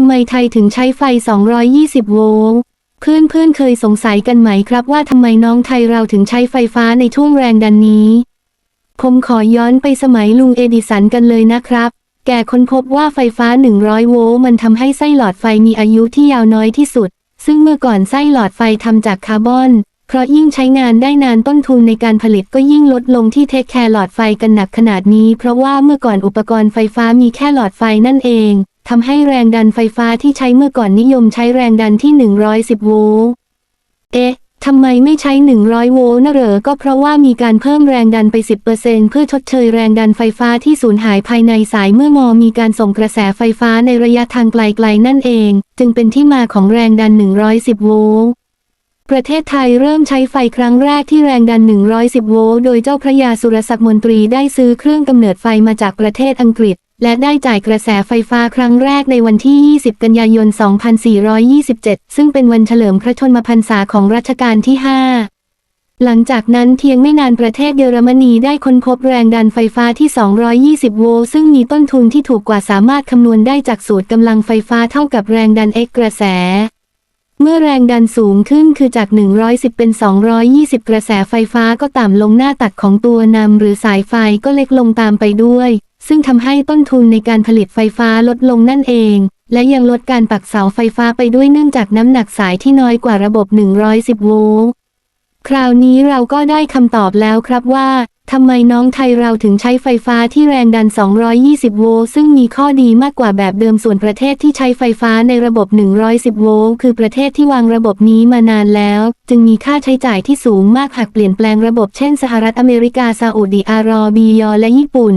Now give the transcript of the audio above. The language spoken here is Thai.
ำไมไทยถึงใช้ไฟ 220 โวลต์เพื่อนเพื่อนๆเคยสงสัยกันไหมครับว่าทำไมน้องไทยเราถึงใช้ไฟฟ้าในช่งแรงดันนี้ ผมขอย้อนไปสมัยลุงเอดิสันกันเลยนะครับ แกค้นพบว่าไฟฟ้า 100 โวลต์มันทำให้ไส้หลอดไฟมีอายุที่ยาวน้อยที่สุด ซึ่งเมื่อก่อนไส้หลอดไฟทำจากคาร์บอน เพราะยิ่งใช้งานได้นานต้นทุนในการผลิตก็ยิ่งลดลงที่เทคแคร์หลอดไฟกันหนักขนาดนี้ เพราะว่าเมื่อก่อนอุปกรณ์ไฟฟ้ามีแค่หลอดไฟนั่นเอง ทำให้แรงดันไฟฟ้าที่ใช้เมื่อก่อนนิยมใช้แรงดันที่ 110 โวลต์ เอ๊ะ ทำไมไม่ใช้ 100 โวลต์นะเหรอ ก็เพราะว่ามีการเพิ่มแรงดันไป 10%เพื่อชดเชยแรงดันไฟฟ้าที่สูญหายภายในสายเมื่อมอมีการส่งกระแสไฟฟ้าในระยะทางไกลๆนั่นเอง จึงเป็นที่มาของแรงดัน 110 โวลต์ ประเทศไทยเริ่มใช้ไฟครั้งแรกที่แรงดัน 110 โวลต์ โดยเจ้าพระยาสุรศักดิ์มนตรีได้ซื้อเครื่องกำเนิดไฟมาจากประเทศอังกฤษ และได้จ่ายกระแสไฟฟ้าครั้งแรกในวันที่ 20 กันยายน 2427 ซึ่งเป็นวันเฉลิมพระชนมพรรษาของรัชกาลที่ 5 หลังจากนั้นเพียงไม่นานประเทศเยอรมนีได้ค้นพบแรงดันไฟฟ้าที่ 220 โวลต์ซึ่งมีต้นทุนที่ถูกกว่าสามารถคำนวณได้จากสูตรกำลังไฟฟ้าเท่ากับแรงดัน x กระแส เมื่อแรงดันสูงขึ้นคือจาก 110 เป็น 220 กระแสไฟฟ้าก็ต่ำลงหน้าตัดของตัวนำหรือสายไฟก็เล็กลงตามไปด้วย ซึ่งทำให้ต้นทุนในการผลิตไฟฟ้าลดลงนั่นเอง และยังลดการปักเสาไฟฟ้าไปด้วยเนื่องจากน้ำหนักสายที่น้อยกว่าระบบ 110 โวลต์ คราวนี้เราก็ได้คำตอบแล้วครับว่า ทำไมน้องไทยเราถึงใช้ไฟฟ้าที่แรงดัน 220 โวลต์ซึ่งมีข้อดีมากกว่าแบบเดิมส่วนประเทศที่ใช้ไฟฟ้าในระบบ 110 โวลต์คือประเทศที่วางระบบนี้มานานแล้ว จึงมีค่าใช้จ่ายที่สูงมากหากเปลี่ยนแปลงระบบเช่นสหรัฐอเมริกาซาอุดีอาระเบียและญี่ปุ่น